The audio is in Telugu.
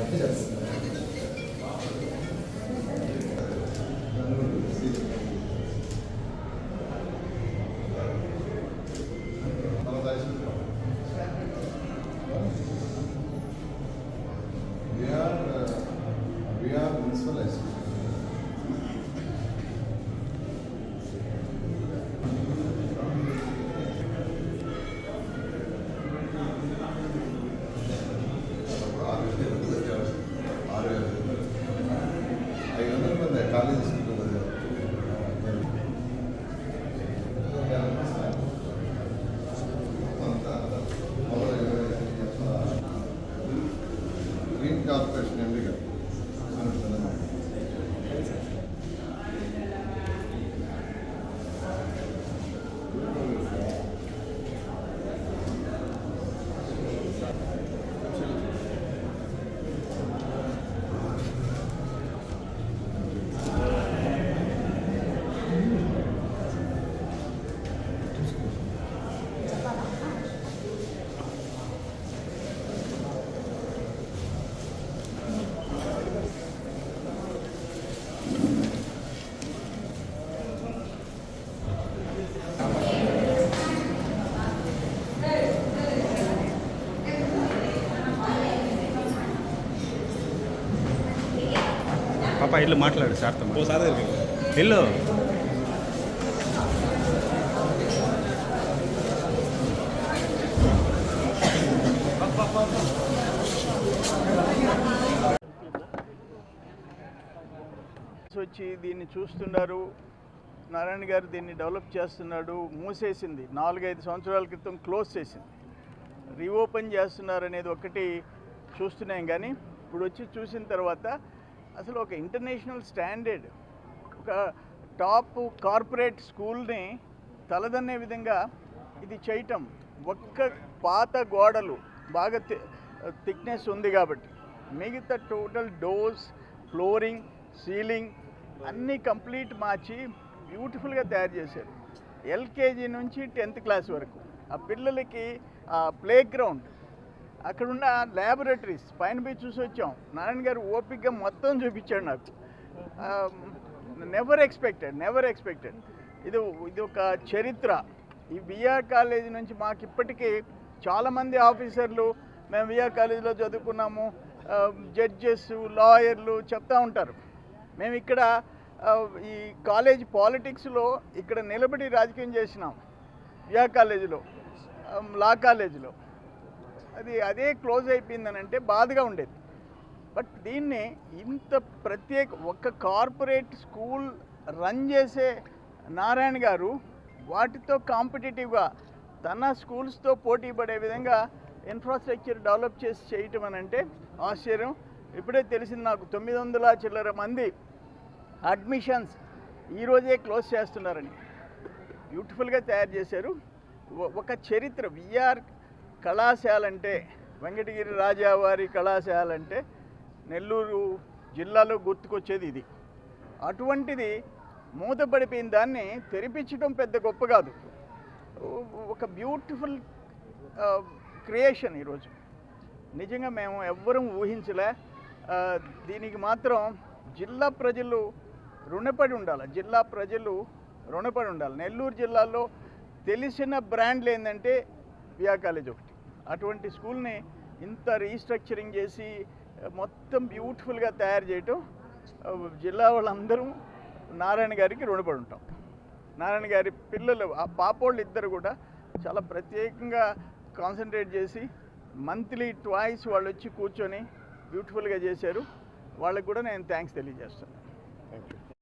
We are, uh, we are municipal green corporation ఎండిగా పాప ఇల్లు మాట్లాడు సార్ ఇల్లు. వచ్చి దీన్ని చూస్తున్నారు. నారాయణ గారు దీన్ని డెవలప్ చేస్తున్నాడు మూసేసింది. నాలుగైదు సంవత్సరాల క్రితం క్లోజ్ చేసింది. రీఓపెన్ చేస్తున్నారు అనేది ఒకటి చూస్తున్నాం కానీ ఇప్పుడు వచ్చి చూసిన తర్వాత అసలు ఒక ఇంటర్నేషనల్ స్టాండర్డ్ ఒక టాప్ కార్పొరేట్ స్కూల్ని తలదన్నే విధంగా ఇది చేయటం ఒక్క పాత గోడలు బాగా థిక్నెస్ ఉంది కాబట్టి. మిగతా టోటల్ డోర్స్ ఫ్లోరింగ్ సీలింగ్ అన్నీ కంప్లీట్ మార్చి బ్యూటిఫుల్గా తయారు చేశారు. ఎల్కేజీ నుంచి టెన్త్ క్లాస్ వరకు. ఆ పిల్లలకి ప్లే గ్రౌండ్ అక్కడున్న ల్యాబొరేటరీస్ పైన పోయి చూసి వచ్చాం. నారాయణ గారు ఓపిక్గా మొత్తం చూపించాడు నాకు. నెవర్ ఎక్స్పెక్టెడ్ నెవర్ ఎక్స్పెక్టెడ్ ఇది ఇది ఒక చరిత్ర. ఈ విఆర్ కాలేజీ నుంచి మాకు ఇప్పటికీ చాలామంది ఆఫీసర్లు మేము విఆర్ కాలేజీలో చదువుకున్నాము. జడ్జెస్ లాయర్లు చెప్తా ఉంటారు. మేము ఇక్కడ ఈ కాలేజ్ పాలిటిక్స్లో ఇక్కడ నిలబడి రాజకీయం చేసినాం. విఆర్ కాలేజీలో లా కాలేజీలో అది అదే క్లోజ్ అయిపోయిందని అంటే బాధగా ఉండేది. బట్ దీన్ని ఇంత ప్రత్యేక ఒక కార్పొరేట్ స్కూల్ రన్ చేసే నారాయణ గారు వాటితో కాంపిటేటివ్గా తన స్కూల్స్తో పోటీ పడే విధంగా ఇన్ఫ్రాస్ట్రక్చర్ డెవలప్ చేసి చేయటం అని అంటే ఆశ్చర్యం. ఇప్పుడే తెలిసింది నాకు తొమ్మిది వందల చిల్లర మంది అడ్మిషన్స్ ఈరోజే క్లోజ్ చేస్తున్నారని. బ్యూటిఫుల్గా తయారు చేశారు. ఒక చరిత్ర విఆర్ కళాశాల అంటే వెంకటగిరి రాజావారి కళాశాల అంటే నెల్లూరు జిల్లాలో గుర్తుకొచ్చేది ఇది. అటువంటిది మూతపడిపోయిన దాన్ని తెరిపించడం పెద్ద గొప్ప కాదు. ఒక బ్యూటిఫుల్ క్రియేషన్ ఈరోజు. నిజంగా మేము ఎవ్వరం ఊహించలే. దీనికి మాత్రం జిల్లా ప్రజలు రుణపడి ఉండాలి. జిల్లా ప్రజలు రుణపడి ఉండాలి. నెల్లూరు జిల్లాలో తెలిసిన బ్రాండ్లు ఏంటంటే వియా కాలేజ్ ఒకటి. అటువంటి స్కూల్ని ఇంత రీస్ట్రక్చరింగ్ చేసి మొత్తం బ్యూటిఫుల్గా తయారు చేయటం జిల్లా వాళ్ళందరూ నారాయణ గారికి రుణపడి ఉంటాం నారాయణ గారి పిల్లలు ఆ పాపోళ్ళు ఇద్దరు కూడా చాలా ప్రత్యేకంగా కాన్సన్ట్రేట్ చేసి మంత్లీ ట్వాయిస్ వాళ్ళు వచ్చి కూర్చొని బ్యూటిఫుల్గా చేశారు. వాళ్ళకి కూడా నేను థ్యాంక్స్ తెలియజేస్తాను థ్యాంక్ యూ.